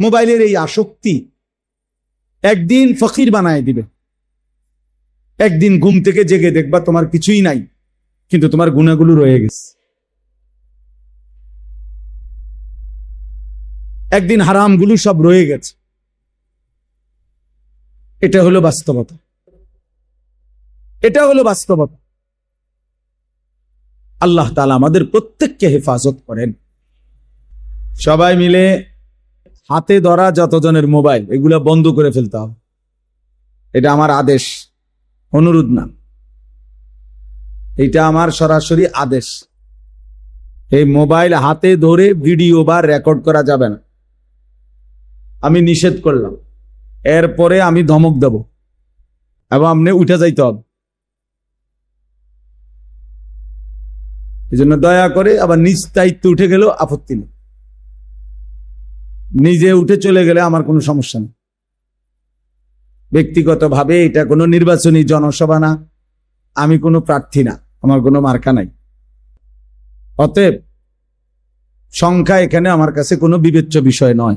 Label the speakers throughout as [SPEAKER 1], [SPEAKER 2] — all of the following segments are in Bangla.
[SPEAKER 1] মোবাইলের এই আসক্তি একদিন ফকির বানায় দিবে। একদিন ঘুম থেকে জেগে দেখবা তোমার কিছুই নাই, কিন্তু তোমার গুণাগুলো রয়ে গেছে। একদিন হারামগুলো সব রয়ে গেছে। এটা হলো বাস্তবতা। এটা হলো বাস্তবতা। আল্লাহ তালা আমাদের প্রত্যেককে হেফাজত করেন। সবাই মিলে হাতে ধরা যতজনের মোবাইল, এগুলা বন্ধ করে ফেলতে হবে। এটা আমার আদেশ, অনুরোধ না। এটা আমার সরাসরি আদেশ। এই মোবাইল হাতে ধরে ভিডিও বা রেকর্ড করা যাবে না। আমি নিষেধ করলাম। এরপরে আমি ধমক দেব এবং আপনি উঠে যাইতে হবে। এই জন্য দয়া করে আবার নিজ দায়িত্ব উঠে গেলেও আপত্তি নেই। নিজে উঠে চলে গেলে আমার কোনো সমস্যা নেই। ব্যক্তিগতভাবে এটা কোনো নির্বাচনী জনসভা না, আমি কোনো প্রার্থী না, আমার কোনো মার্কা নাই। অতএব সংখ্যা এখানে আমার কাছে কোনো বিবেচ্য বিষয় নয়।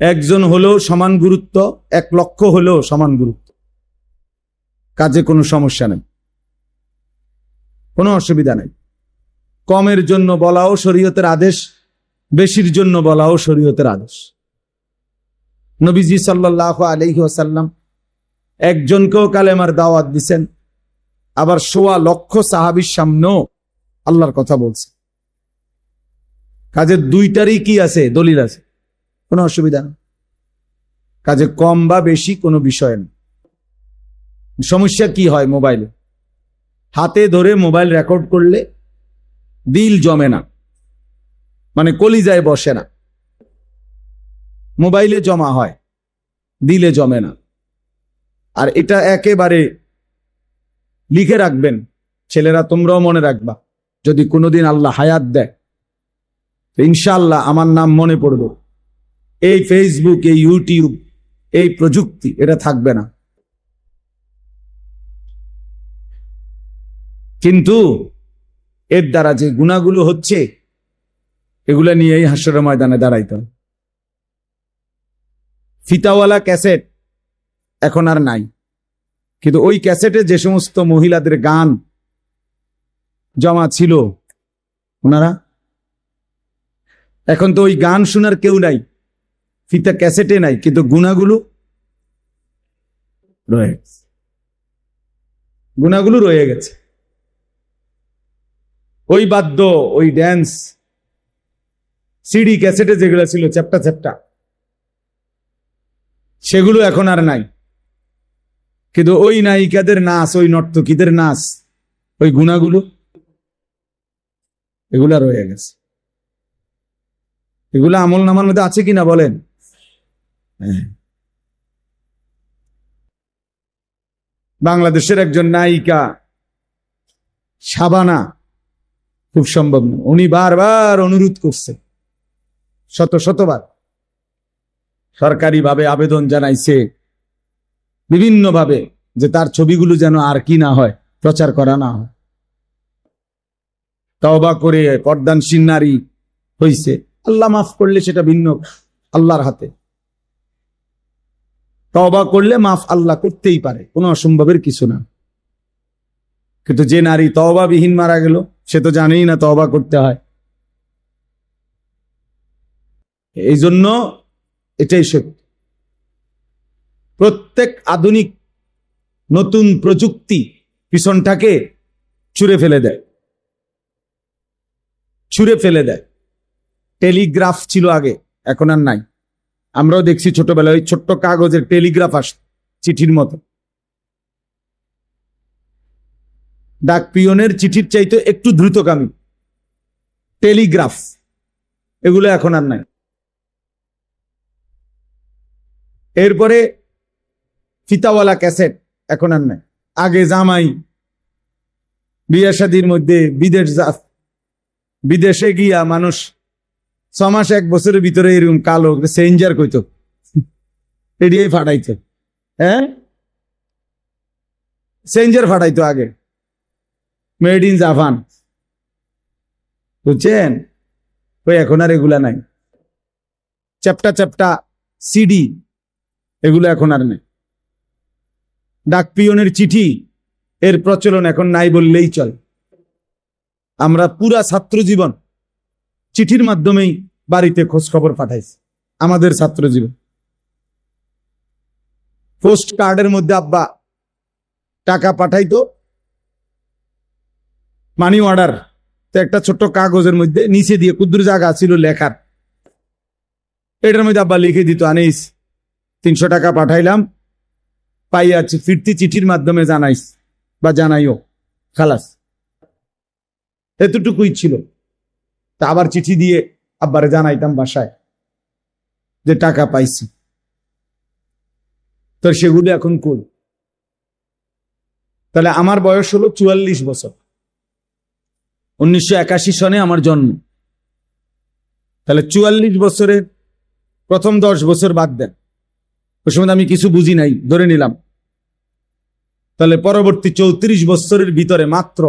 [SPEAKER 1] একজন হলেও সমান গুরুত্ব, এক লক্ষ হলেও সমান গুরুত্ব। কাজে কোনো সমস্যা নেই। কোনো অসুবিধা নেই। কমের জন্য বলাও শরীয়তের আদেশ। বেশির জন্য বলাও শরীয়তের আদেশ। নবীজি সাল্লাহ আলহি আসাল্লাম একজনকেও কালেমার দাওয়াত দিছেন, আবার সোয়া লক্ষ সাহাবির সামনেও আল্লাহর কথা বলছে। কাজে দুইটারই কি আছে? দলিল আছে। কোনো অসুবিধা নেই। কাজে কম বা বেশি কোনো বিষয় নেই। সমস্যা কি হয় মোবাইলে? হাতে ধরে মোবাইল রেকর্ড করলে দিল জমে না। মানে কলিজায় বসে না। মোবাইলে জমা হয়, দিলে জমে না। আর এটা একেবারে লিখে রাখবেন, ছেলেরা তোমরাও মনে রাখবা, যদি কোনোদিন আল্লাহ হায়াত দেয় ইনশাল্লাহ আমার নাম মনে পড়বে। এই ফেসবুক এই ইউটিউব এই প্রযুক্তি, এটা থাকবে না। কিন্তু এর দ্বারা যে গুণাগুলো হচ্ছে এগুলা নিয়েই হাস্যর ময়দানে দাঁড়াইতে ফিতাওয়ালা ক্যাসেট এখন আর নাই। কিন্তু ওই ক্যাসেটে যে সমস্ত মহিলাদের গান জমা ছিল, ওনারা, এখন তো ওই গান শোনার কেউ নাই, ফিতা ক্যাসেটে নাই, কিন্তু গুণাগুলো রয়ে গেছে। গুণাগুলো রয়ে গেছে। ওই বাদ্য, ওই ড্যান্স সিডি ক্যাসেটে যেগুলো ছিল, চ্যাপটা চ্যাপটা। সেগুলো এখন আর নাই। কিন্তু ওই নায়িকাদের নাচ ওই নর্তকীদের নাচ ওই গুণাগুলো, এগুলা রয়ে গেছে। এগুলো আমল নামার মধ্যে আছে কিনা বলেন? হ্যাঁ। বাংলাদেশের একজন নায়িকা সাবানা খুব সম্ভব না। উনি বারবার অনুরোধ করছে। শত শতবার সরকারিভাবে আবেদন জানাইছে বিভিন্নভাবে যে তার ছবিগুলো যেন আর কি না হয়, প্রচার করা না হয়। তওবা করে পর্দানসীন নারী হইছে। আল্লাহ মাফ করলে সেটা ভিন্ন, আল্লাহর হাতে। তওবা করলে মাফ আল্লাহ করতেই পারে, কোনো অসম্ভবের কিছু না। কিন্তু যে নারী তওবা বিহীন মারা গেল, সে তো জানেই না তওবা করতে হয়। এই জন্য এটাই সত্য প্রত্যেক আধুনিক নতুন প্রযুক্তি পিছনটাকে ছুঁড়ে ফেলে দেয়। ছুঁড়ে ফেলে দেয়। টেলিগ্রাফ ছিল আগে, এখন আর নাই। আমরাও দেখছি ছোটবেলায় ওই ছোট্ট কাগজের টেলিগ্রাফ আস চিঠির মতো। ডাক পিয়নের চিঠির চাইতে একটু দ্রুতগামী। টেলিগ্রাফ। এগুলো এখন আর নাই। এরপরে ফিতাওয়ালা ক্যাসেট এখন আর নাই। আগে জামাই, বিয়ে শাদির মধ্যে বিদেশ বিদেশে গিয়া মানুষ ছ মাস এক বছরের ভিতরে এরকম কালো সেঞ্জার কইতো। এডিয়াই ফাটাইতো। হ্যাঁ? সেঞ্জার ফাটাইতো আগে। Made in Japan. বুঝছেন? ওই এখন আর এগুলা নাই। চ্যাপটা চ্যাপটা সিডি। এগুলো এখন আর নেই। ডাক পিয়নের চিঠি, এর প্রচলন এখন নাই বললেই চলে। আমরা পুরা ছাত্র জীবন চিঠির মাধ্যমেই বাড়িতে খোঁজ খবর পাঠাইছি, আমাদের ছাত্র জীবন। পোস্ট কার্ডের মধ্যে আব্বা টাকা পাঠাইতো, মানি অর্ডার। তো একটা ছোট্ট কাগজের মধ্যে নিচে দিয়ে ক্ষুদ্র জায়গা ছিল লেখার। এটার মধ্যে আব্বা লিখে দিত, আনিস তিনশো টাকা পাঠাইলাম। পাইয়াছি ফিরতি চিঠির মাধ্যমে জানাইস বা জানাইও। খালাস। এতটুকুই ছিল। তা আবার চিঠি দিয়ে আব্বারে জানাইতাম বাসায় যে টাকা পাইছি। তো সেগুলো এখন কই? তাহলে আমার বয়স হলো চুয়াল্লিশ বছর। উনিশশো একাশি সনে আমার জন্ম। তাহলে চুয়াল্লিশ বছরের প্রথম দশ বছর বাদ দেন। ওই সময় আমি কিছু বুঝি নাই, ধরে নিলাম। তাহলে পরবর্তী চৌত্রিশ বছরের ভিতরে মাত্র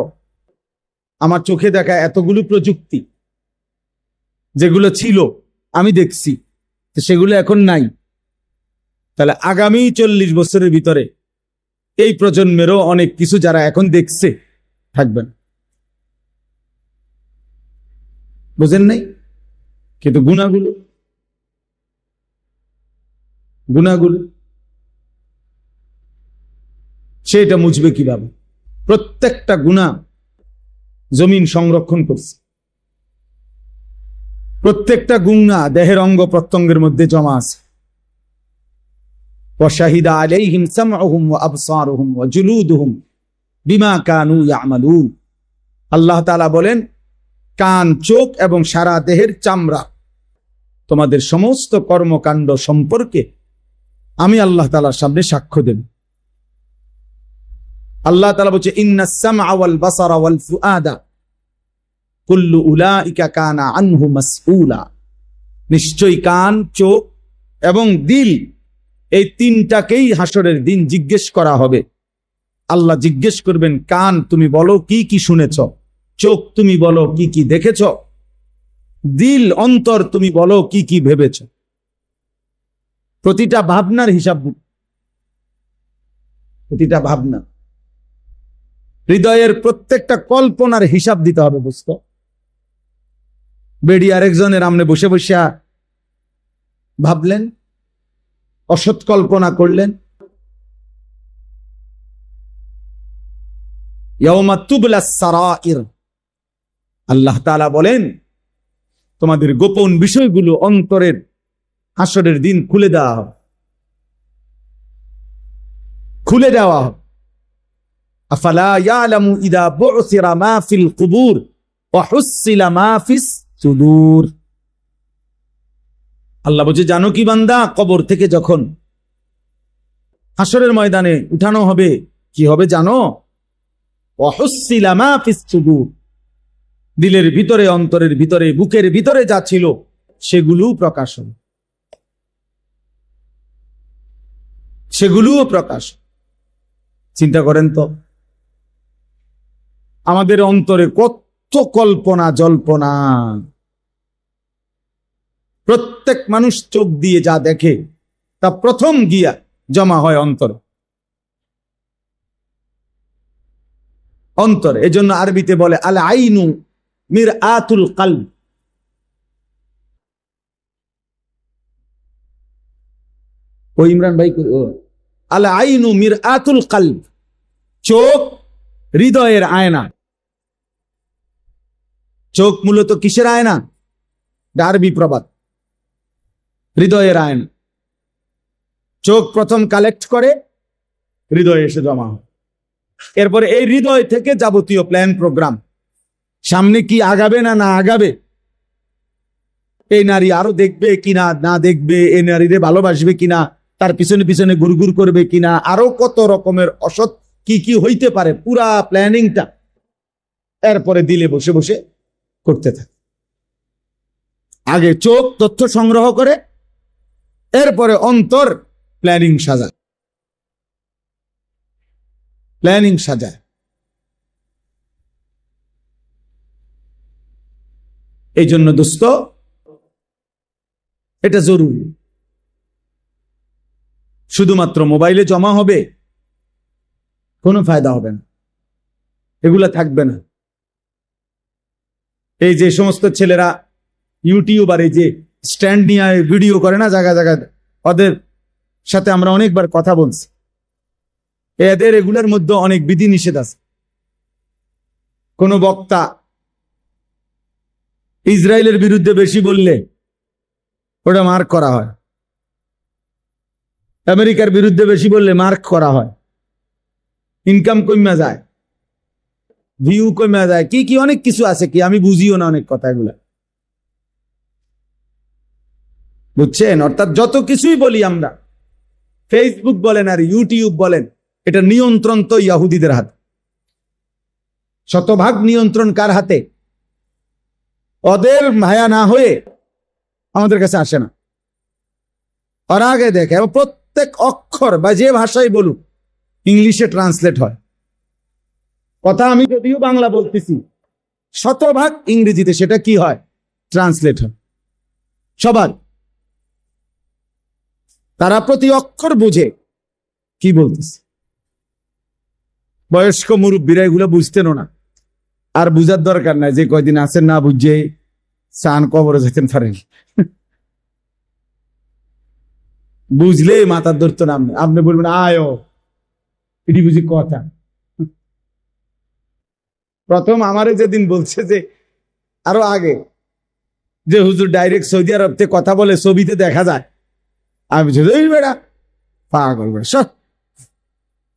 [SPEAKER 1] আমার চোখে দেখা এতগুলো প্রযুক্তি যেগুলো ছিল, আমি দেখছি সেগুলো এখন নাই। তাহলে আগামী চল্লিশ বছরের ভিতরে এই প্রজন্মেরও অনেক কিছু যারা এখন দেখছে থাকবেন বুঝেন নাই? কিন্তু গুণাগুলো গুণাগুলো সেটা মুছবে কিভাবে প্রত্যেকটা গুণা জমিন সংরক্ষণ করছে প্রত্যেকটা গুণা দেহের অঙ্গ প্রত্যঙ্গের মধ্যে জমা আছে وشهد عليهم سمعهم وابصارهم وجلودهم বিমা কানু ইয়ামালুন আল্লাহ তাআলা বলেন কান চোখ এবং সারা দেহের চামড়া তোমাদের সমস্ত কর্মকাণ্ড সম্পর্কে আমি আল্লাহ তাআলার সামনে সাক্ষ্য দেব। আল্লাহ তাআলা বলছে নিশ্চয়ই কান, চোখ এবং দিল, এই তিনটাকেই হাসরের দিন জিজ্ঞেস করা হবে। আল্লাহ জিজ্ঞেস করবেন, কান তুমি বলো, কি কি শুনেছ? চোখ তুমি বলো, কি কি দেখেছ? দিল অন্তর তুমি বলো, কি কি ভেবেছ? প্রতিটা ভাবনার হিসাব প্রতিটা ভাবনা। হৃদয়ের প্রত্যেকটা কল্পনার হিসাব দিতে হবে, বুঝত? বেডি আরেকজনের আমনে বসে বসে ভাবলেন, অসৎ কল্পনা করলেন। আল্লাহ তালা বলেন, তোমাদের গোপন বিষয়গুলো অন্তরের হাসরের দিন খুলে দেওয়া হবে খুলে দেওয়া হবে আফালা আল্লাহ বলছে, জানো কি বান্দা, কবর থেকে যখন হাসরের ময়দানে উঠানো হবে, কি হবে জানো? দিলের ভিতরে, অন্তরের ভিতরে, বুকের ভিতরে যা ছিল সেগুলো প্রকাশন সেগুলোও প্রকাশ। চিন্তা করেন তো। আমাদের অন্তরে কত কল্পনা, জল্পনা। প্রত্যেক মানুষ চোখ দিয়ে যা দেখে, তা প্রথম গিয়া জমা হয় অন্তর। অন্তর, এজন্য আরবিতে বলে আল আইনু মির আতুল কাল ও ইমরান ভাই আল আইনু মির আতুল কাল চোখ হৃদয়ের আয়না। চোখ মূলত কিসের আয়না? ডারবি প্রবাদ। হৃদয়ের চোখ প্রথম কালেক্ট করে হৃদয়ে এসে জমা এরপরে এই হৃদয় থেকে যাবতীয় প্ল্যান, প্রোগ্রাম। সামনে কি আগাবে না না আগাবে? এই নারী আরও দেখবে কিনা, না দেখবে? এই নারীরে ভালোবাসবে কিনা? তার পিছনে পিছনে গুরগুর করবে কিনা, আরও কত রকমের অসৎ কি কি হইতে পারে, পুরা প্ল্যানিংটা এরপরে দিলে বসে বসে করতে থাকে। আগে চোখ তথ্য সংগ্রহ করে, এরপরে অন্তর প্ল্যানিং সাজায়। প্ল্যানিং সাজায়। এই জন্য দোস্ত, এটা জরুরি। শুধুমাত্র মোবাইলে জমা হবে, কোনো ফায়দা হবে না। এগুলা থাকবে না। এই যে সমস্ত ছেলেরা ইউটিউবার, এই যে স্ট্যান্ড নিয়ে ভিডিও করে না জায়গা জায়গায় ওদের সাথে আমরা অনেকবার কথা বলছি। এদের এগুলার মধ্যে অনেক বিধি নিষেধ আছে। কোন বক্তা ইসরায়েলের বিরুদ্ধে বেশি বললে ওটা মার্ক করা হয়। আমেরিকার বিরুদ্ধে বেশি বললে মার্ক করা হয়। ইনকাম কমে যায়, ভিউ কমে যায়, কি কি অনেক কিছু আছে কি, আমি বুঝিও না অনেক কথা এগুলা। বুঝছেন? অর্থাৎ যত কিছুই বলি আমরা ফেসবুক বলেন আর ইউটিউব বলেন, এটা নিয়ন্ত্রণ তো ইয়াহুদিদের হাতে। শতভাগ নিয়ন্ত্রণ কার হাতে? ওদের মায়া না হয়ে আমাদের কাছে আসে না। ওরা আগে দেখে, এবং প্রত্যেক অক্ষর বা যে ভাষাই বলুক, ইংলিশে ট্রান্সলেট হয়। কথা আমি যদিও বাংলা বলতেছি, শতভাগ ইংরেজিতে সেটা কি হয়? ট্রান্সলেট হয়। সবার। তারা প্রতি অক্ষর বুঝে কি বলতেছে। বয়স্ক মুরব্বীরা এগুলো বুঝতেনও না। আর বুঝার দরকার নাই যে কয়দিন আছেন না বুঝে, চান কবরে যেতেন পারেন। বুঝলে মাথার ধরতো না আপনি। আপনি বলবেন, আয়ো, এটি বুঝি কথা। প্রথম আমারে যেদিন বলছে যে, আরও আগে, যে হুজুর ডাইরেক্ট সৌদি আরব থেকে কথা বলে ছবিতে দেখা যায়, আমি এই বেড়া, পাগল বেড়া সব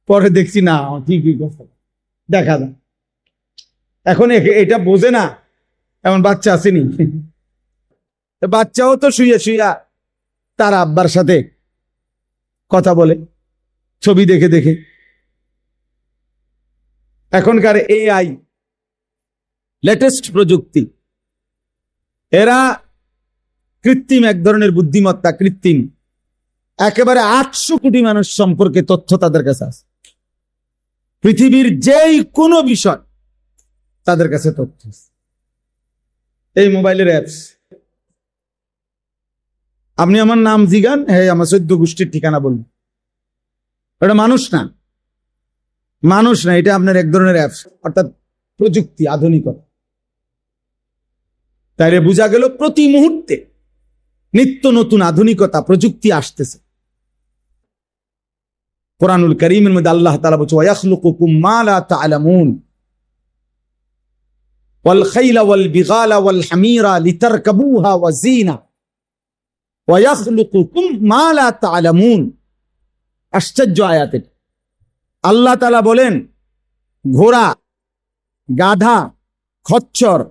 [SPEAKER 1] পরে দেখছি, না, ঠিকই কথা। দেখা যায়। এখন এটা বোঝে না, এমন বাচ্চা আসেনি বাচ্চাও তো শুয়ে শুয়া, তার আব্বার সাথে কথা বলে, ছবি দেখে দেখে। এখনকার এআই লেটেস্ট প্রযুক্তি। এরা কৃত্রিম এক ধরনের বুদ্ধিমত্তা, কৃত্রিম। একেবারে আটশো কোটি মানুষ সম্পর্কে তথ্য তাদের কাছে আছে। পৃথিবীর যেই কোনো বিষয় তাদের কাছে তথ্য এই মোবাইলের অ্যাপস আপনি আমার নাম জিগান হ্যাঁ আমার চোদ্দ গোষ্ঠীর ঠিকানা বলুন। এটা মানুষ না। মানুষ না, এটা আপনার এক ধরনের অ্যাপস, অর্থাৎ প্রযুক্তি, আধুনিকতা। তাইলে বোঝা গেল প্রতি মুহূর্তে নিত্য নতুন আধুনিকতা, প্রযুক্তি আসতেছে। কোরআনুল করিমের মধ্যে আল্লাহ তালা বলছে ওয়াখলুকুকুম মা লা তা'লামুন ওয়াল খাইলা ওয়াল বিগালা ওয়াল হামিরা লিতারকাবুহা ওয়া জিনা ওয়াখলুকুকুম মা লা তা'লামুন আশ্চর্য আয়াতের। আল্লাহ তালা বলেন, ঘোড়া, গাধা, খচ্চর,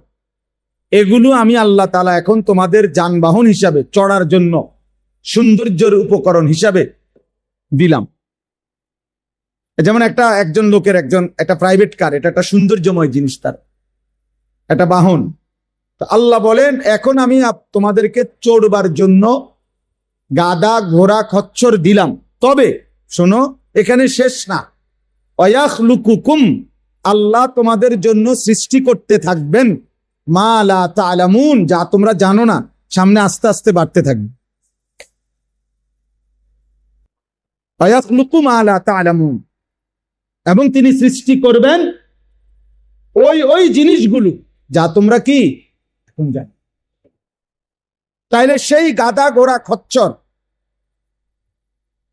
[SPEAKER 1] এগুলো আমি আল্লাহ তাআলা এখন তোমাদের যানবাহন হিসাবে, চড়ার জন্য, সৌন্দর্যের উপকরণ হিসাবে দিলাম। যেমন একটা একজন লোকের একজন, একটা প্রাইভেট কার এটা একটা সৌন্দর্যময় জিনিস তার। একটা বাহন আল্লাহ বলেন, এখন আমি তোমাদেরকে চড়বার জন্য গাদা, ঘোড়া, খচ্চর দিলাম। তবে শোনো, এখানে শেষ না। অয়াখ লুকুকুম আল্লাহ তোমাদের জন্য সৃষ্টি করতে থাকবেন। মা লা তালামুন, যা তোমরা জানো না, সামনে আস্তে আস্তে বাড়তে থাকবে। অয়াখ লুকু মা লা তালামুন, এবং তিনি সৃষ্টি করবেন ওই ওই জিনিসগুলো। যা তোমরা কি এখন জানো তাইলে সেই গাদা গোড়া খচ্চর,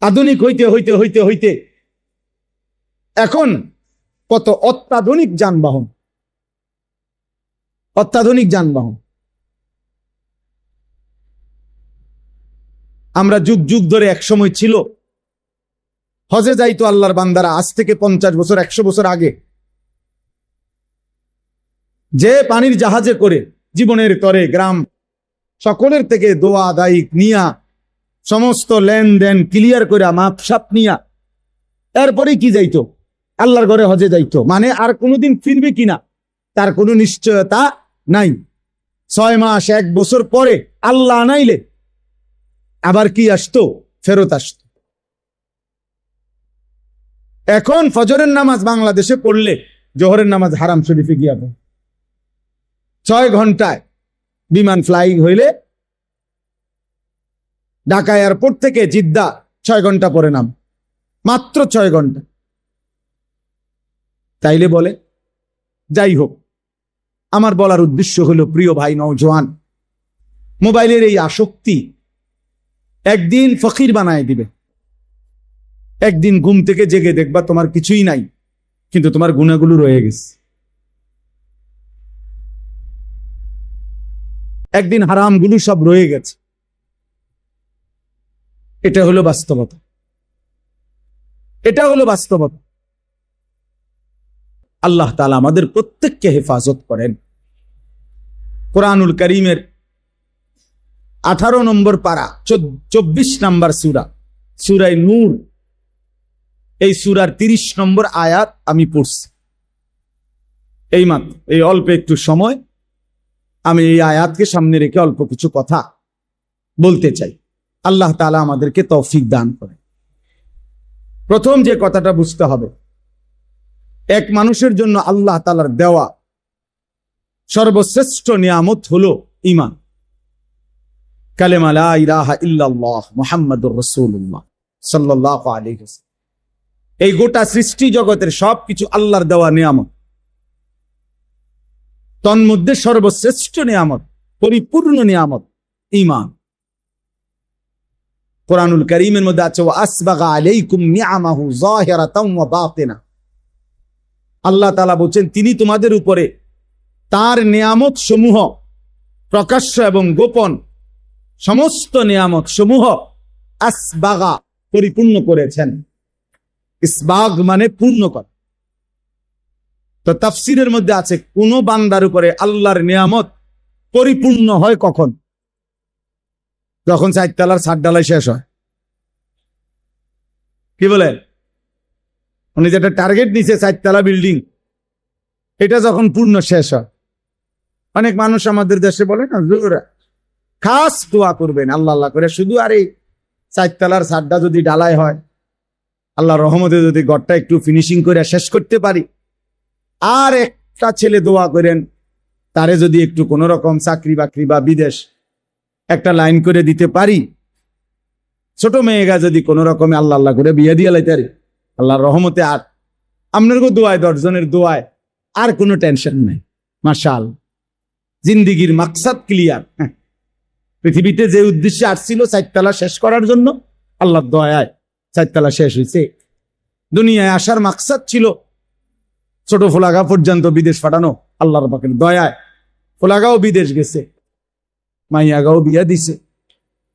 [SPEAKER 1] আধুনিক হইতে হইতে হইতে হইতে, এখন কত অত্যাধুনিক যানবাহন অত্যাধুনিক যানবাহন। আমরা যুগ যুগ ধরে এক সময় ছিল। হজে যাইতো আল্লাহর বান্দারা, আজ থেকে পঞ্চাশ বছর, একশো বছর আগে। যে পানির জাহাজে করে জীবনের তরে গ্রাম। সকলের থেকে দোয়া দায়িক নিয়া, সমস্ত লেনদেন ক্লিয়ার করে মাপসাপ নিয়া। এরপরে কি যাইতো? আল্লাহর ঘরে হজে যাইতো। মানে আর কোনোদিন ফিরবে কিনা তার কোনো নিশ্চয়তা নাই। ছয় মাস, এক বছর পরে আল্লাহ আনাইলে আবার কি আসতো? ফেরত আসতো। এখন ফজরের নামাজ বাংলাদেশে পড়লে জোহরের নামাজ হারাম শরীফে গিয়া। ছয় ঘন্টায় বিমান ফ্লাইং হইলে ঢাকা এয়ারপোর্ট থেকে জিদ্দা ছয় ঘণ্টা পরে নাম। মাত্র ছয় ঘণ্টা। তাইলে বলে, যাই হোক, আমার বলার উদ্দেশ্য হলো, প্রিয় ভাই নওজোয়ান, মোবাইলের এই আসক্তি একদিন ফকির বানায় দিবে। একদিন ঘুম থেকে জেগে দেখবা তোমার কিছুই নাই, কিন্তু তোমার গুণাগুলো রয়ে গেছে। একদিন হারামগুলো সব রয়ে গেছে। এটা হলো বাস্তবতা। এটা হলো বাস্তবতা। আল্লাহ তালা আমাদের প্রত্যেককে হেফাজত করেন। কোরআনুল করিমের আঠারো নম্বর পারা চব্বিশ নম্বর সুরা সুরাই নূর। এই সুরার তিরিশ নম্বর আয়াত আমি পড়ছি। এই মাত্র, এই অল্প একটু সময়। আমি এই আয়াতকে সামনে রেখে অল্প কিছু কথা বলতে চাই। আল্লাহ তালা আমাদেরকে তৌফিক দান করে প্রথম যে কথাটা বুঝতে হবে, এক মানুষের জন্য আল্লাহ তালার দেওয়া সর্বশ্রেষ্ঠ নিয়ামত হলো ইমান কালেমা লা ইলাহা ইল্লাল্লাহ মুহাম্মাদুর রাসূলুল্লাহ সাল্লাল্লাহু আলাইহি এই গোটা সৃষ্টি জগতের সবকিছু আল্লাহর দেওয়া নিয়ামত। তন্মধ্যে সর্বশ্রেষ্ঠ নিয়ামত, পরিপূর্ণ নিয়ামত ইমান কোরআনুল করিমের মধ্যে আছে আসবাগা আল্লাহ তাআলা বলছেন, তিনি তোমাদের উপরে তার নিয়ামত সমূহ প্রকাশ্য এবং গোপন সমস্ত নিয়ামত সমূহ আসবাগা পরিপূর্ণ করেছেন। ইসবাগ মানে পূর্ণ করা। তো তাফসিরের মধ্যে আছে, কোন বান্দার উপরে আল্লাহর নিয়ামত পরিপূর্ণ হয় কখন? যখন চারতলার ডালাই শেষ হয়। কি বলেন উনি যেটা টার্গেট নিছে চারতলা বিল্ডিং এটা যখন পূর্ণ শেষ হয়। অনেক মানুষ আমাদের দেশে বলে না খাস দোয়া করবেন আল্লাহ আল্লাহ করে। শুধু আর এই চারতলার সাতটা যদি ডালাই হয় আল্লাহ রহমতে যদি ঘরটা একটু ফিনিশিং করে শেষ করতে পারি আর একটা ছেলে দোয়া করেন, তারে যদি একটু কোনো রকম চাকরি বাকরি বা বিদেশ একটা লাইন করে দিতে পারি। ছোট মেয়েগা যদি কোনো রকমে আল্লাহ আল্লাহ করে বিয়ে দিয়ে লাইতে আল্লাহর রহমতে আর। আপনার দোয়ায়, দশজনের দোয়ায় আর কোনো টেনশন নেই, মাশাল। জিন্দিগির মাকসাদ ক্লিয়ার। পৃথিবীতে যে উদ্দেশ্যে আসছিল চারতলা শেষ করার জন্য, আল্লাহর দয়ায় চারতলা শেষ হয়েছে দুনিয়ায় আসার মাকসাদ ছিল ছোট ফোলাগা পর্যন্ত বিদেশ পাঠানো আল্লাহর পাকের দয়ায়। ফোলাগাও বিদেশ গেছে, মাইয়াগাও বিয়া দিছে।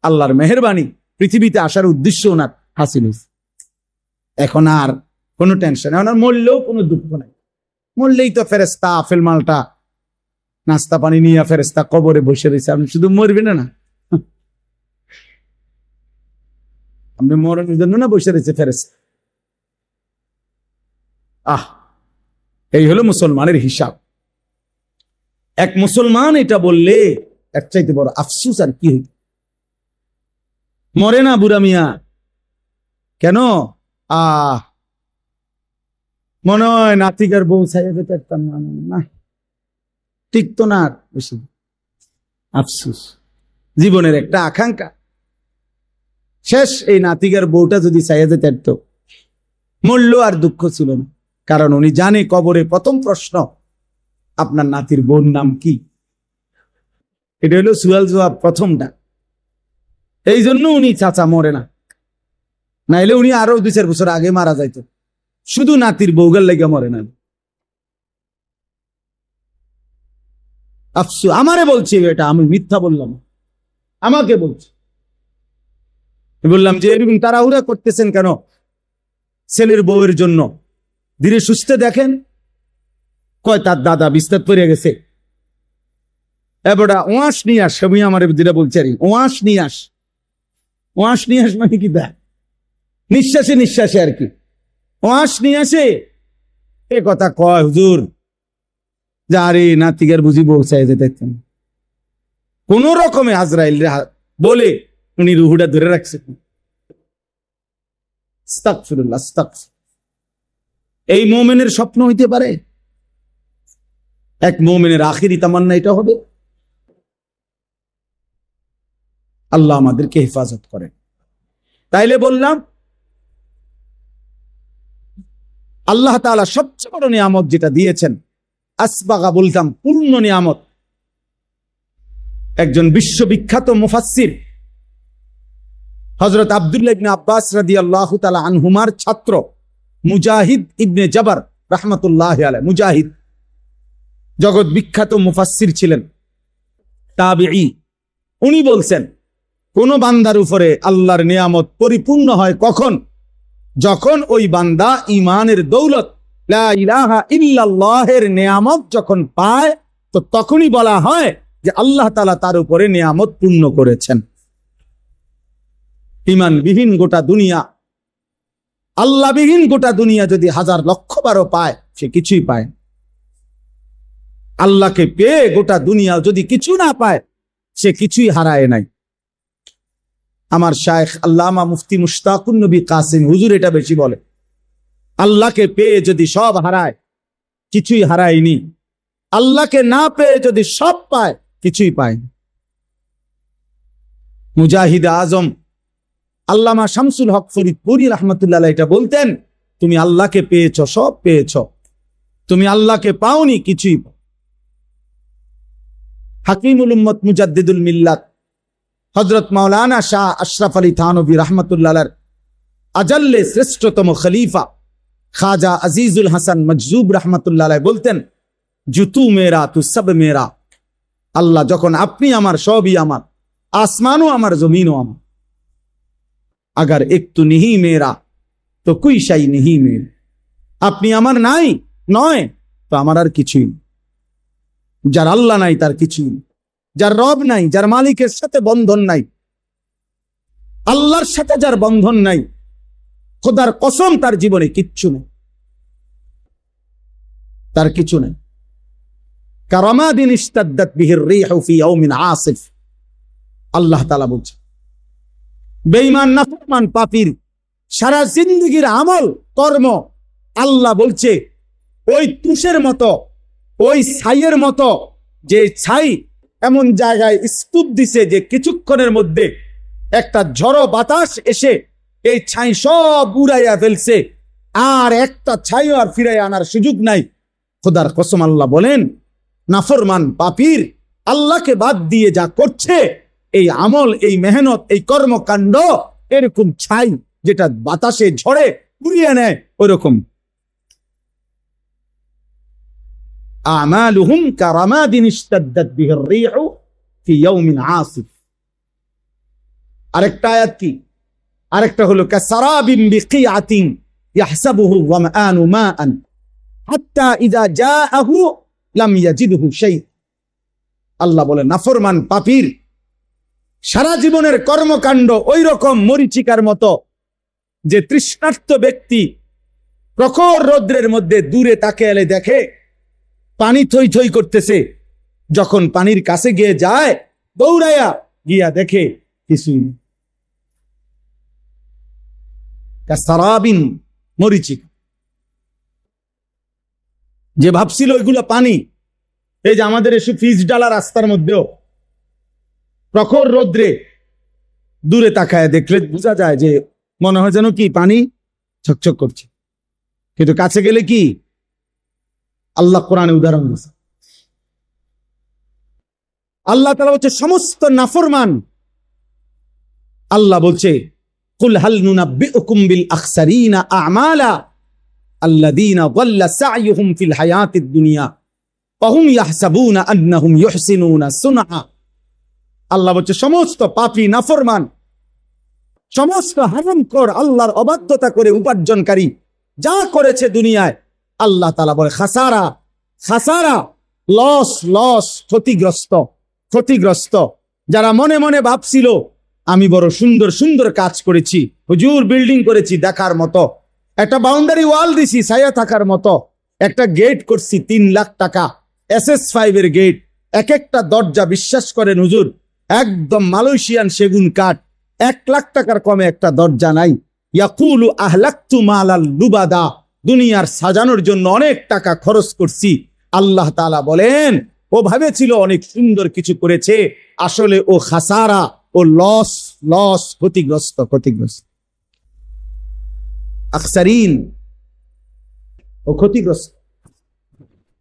[SPEAKER 1] আল্লাহর মেহরবানি পৃথিবীতে আসার উদ্দেশ্য ওনার হাসিল এখন আর কোনো টেনশন এখন আর মরলেও কোনো দুঃখ নাই। মরলেই তো ফেরেস্তা আফেল মালটা, নাস্তা পানি নিয়ে ফেরেস্তা কবরে বসে রয়েছে, আপনি শুধু মরবেন না। আপনি মরণের জন্য না বসে রয়েছে ফেরেস্তা আহ! এই হলো মুসলমানের হিসাব। এক মুসলমান এটা বললে এক চাইতে বড় আফসুস আর কি মরে না বুড়া মিয়া। কেন? আহ, মনে হয় নাতিকার বউ ছাইয়াতে পারতাম না না। ঠিক তো না বেশি। আফসুস। জীবনের একটা আকাঙ্ক্ষা। শেষ, এই নাতিকার বউটা যদি চাইয়া যেতে পারতো মূল্য আর দুঃখ ছিল না। কারণ উনি জানে কবরে প্রথম প্রশ্ন, আপনার নাতির বোন নাম কি? এটা হলো সুয়াল জবাব প্রথমটা। এই জন্য উনি চাচা মরে না। নাইলে উনি আরও দুই চার বছর আগে মারা যাইত। শুধু নাতির বৌগার লেগে মরে না। আফসু, আমারে বলছি এটা, আমি মিথ্যা বললাম। আমাকে বলছি। বললাম যে এরকম তারা তাড়াহুড়া করতেছেন কেন? ছেলের বউয়ের জন্য। ধীরে সুস্থে দেখেন। কয়, তার দাদা বিস্তার পড়ে গেছে। এবারটা ওয়াশ নিয়ে আস আমি আমার দিদা বলছে আর ওয়াশ নিয়ে আস। ওয়াশ নিয়ে আস মানে কি দেখ? নিঃশ্বাসে নিঃশ্বাসে আর কি। ওয়াশ নিয়ে আসে, এ কথা কয় হুজুর। যা রে নাতিকার বুঝি বলছে যে দেখতেন কোন রকমে আজরাইল বলে উনি রুহুটা ধরে রাখছে। এই মোমেনের স্বপ্ন হইতে পারে? এক মোমেনের আখিরি তামান্না এটা হবে। আল্লাহ আমাদেরকে হেফাজত করেন। তাইলে বললাম, আল্লাহ তাআলা সবচেয়ে বড় নিয়ামত যেটা দিয়েছেন, আসবাগা বলতাম, পূর্ণ নিয়ামত। একজন বিশ্ববিখ্যাত মুফাসসির হজরত আব্দুল্লাহ আব্বাস রাদিয়াল্লাহু তাআলা আনহুমার ছাত্র মুজাহিদ ইবনে জাবার রাহমাতুল্লাহ আলাইহ, মুজাহিদ। জগৎ বিখ্যাত মুফাসসির ছিলেন, তাবিঈ। উনি বলছেন, কোন বান্দার উপরে আল্লাহর নিয়ামত পরিপূর্ণ হয় কখন? যখন ওই বান্দা ইমানের দৌলত ইল্লাল্লাহের নিয়ামত যখন পায়, তো তখনই বলা হয় যে আল্লাহ তালা তার উপরে নিয়ামত পূর্ণ করেছেন। ইমানবিহীন গোটা দুনিয়া আল্লাহবিহীন গোটা দুনিয়া যদি হাজার লক্ষ বারো পায়, সে কিছুই পায়। আল্লাহকে পেয়ে গোটা দুনিয়া যদি কিছু না পায়, সে কিছুই হারায় নাই। আমার শায়েখ আল্লামা মুফতি মুশতাকুন নবী কাসিম হুজুর এটা বেশি বলে, আল্লাহকে পেয়ে যদি সব হারায়, কিছুই হারায়নি। আল্লাহকে না পেয়ে যদি সব পায়, কিছুই পায়নি মুজাহিদ আজম আল্লামা শামসুল হক ফরিদপুরি রহমতুল্লাহ এটা বলতেন, তুমি আল্লাহকে পেয়েছ, সব পেয়েছ। তুমি আল্লাহকে পাওনি, কিছুই হাকিমুল উম্মত মুজাদ্দিদুল মিল্লাত হজরত মাওলানা শাহ আশরাফ আলী থানবী রহমতুল্লাহ আজাল্লে শ্রেষ্ঠতম খলিফা খাজা আজিজুল হাসান মজজুব রহমতুল্লাহ বলতেন, জুতু মেরা, তু সব মেরা। আল্লাহ যখন আপনি আমার, সবই আমার। আসমানও আমার, জমিনও আমার। আগার একটু নিহি মেয়েরা, তো কুই সাই নিহি মেরা আপনি আমার নাই, নয়, তো আমার আর কিছুই। যার আল্লাহ নাই, তার কিছুই যার রব নাই, যার মালিকের সাথে বন্ধন নাই, আল্লাহর সাথে যার বন্ধন নাই, খোদার কসম তার জীবনে কিচ্ছু নেই। তার কিছু নেই। কারামাদিন ইস্তাদ্দাত বিহির রিহু ফি ইয়াউমিন আসিফ। আল্লাহ তাআলা বলছে বেঈমান নাফরমান পাপীর। সারা জিন্দগির আমল, কর্ম আল্লাহ বলছে, ওই তুষের মতো, ওই ছাইয়ের মতো, যে ছাই এমন জায়গায় স্তূপ দিছে যে কিছুক্ষণের মধ্যে একটা ঝড়ো বাতাস এসে এই ছাই সব উড়াইয়া ফেলছে। আর একটা ছাইও আর ফিরাই আনার সুযোগ নাই। খোদার কসম আল্লাহ বলেন, নাফরমান, পাপীর, আল্লাহকে বাদ দিয়ে যা করছে এই আমল, এই মেহনত, এই কর্মকাণ্ড এরকম ছাই যেটা বাতাসে ঝড়ে উড়িয়ে নেয়, ওরকম। আমালুহুম কারামাদিন বিহির রিহু ফি ইয়াউমিন আসিফ। আরেকটা আয়াত কি? আরেকটা হলো, কাসারাবিন বিকিআতিন ইয়াহসাবুহু মাআন হাত্তা ইযা জাআহু লাম ইয়াজিদহু আল্লাহ বলে নাফরমান পাপীর সারা জীবনের কর্মকাণ্ড ওই রকম মরিচিকার মতো যে তৃষ্ণার্ত ব্যক্তি প্রখর রৌদ্রের মধ্যে দূরে তাকে এলে দেখে পানি থই থই করতেছে। যখন পানির কাছে গিয়ে যায়, দৌড়াইয়া গিয়া দেখে কিছুই সারাবিন মরিচিক। যে ভাবছিল ওইগুলো পানি, এই যে আমাদের এসে ফিজ ডালা রাস্তার মধ্যেও প্রখর রোদ্রে দূরে তাকায় দেখলে বোঝা যায় যে মনে হয় যেন কি, পানি ছকছক করছে। কিন্তু কাছে গেলে কি? আল্লাহ কোরআনে উদাহরণ দিয়েছে। আল্লাহ তালা বলছে, সমস্ত নাফরমান আল্লাহ বলছে আল্লাহ আল্লাহ বলছে, সমস্ত পাপী নাফরমান, সমস্ত হারামখোর আল্লাহর অবাধ্যতা করে উপার্জনকারী, যা করেছে দুনিয়ায়, আল্লাহ তালা বলে, খাসারা খাসারা, লস লস, ক্ষতিগ্রস্ত ক্ষতিগ্রস্ত। যারা মনে মনে ভাবছিল, আমি বড় সুন্দর সুন্দর কাজ করেছি, হুজুর বিল্ডিং করেছি দেখার মতো, একটা বাউন্ডারি ওয়াল দিছি, ছায়া থাকার মতো, একটা গেট করছি তিন লাখ টাকা এস এস ফাইভ এর গেট এক একটা দরজা বিশ্বাস করেন হুজুর একদম মালয়েশিয়ান সেগুন কাঠ, এক লাখ টাকার কমে একটা দরজা নাই। ইয়াকুলু মালাল লুবাদা, দুনিয়ার সাজানোর জন্য অনেক টাকা খরচ করছি। আল্লাহ তালা বলেন, ও ভেবেছিল অনেক সুন্দর কিছু করেছে, আসলে ও খাসারা, ও ও লস লস, ক্ষতিগ্রস্ত ক্ষতিগ্রস্ত। আকসারিন ও ক্ষতিগ্রস্ত।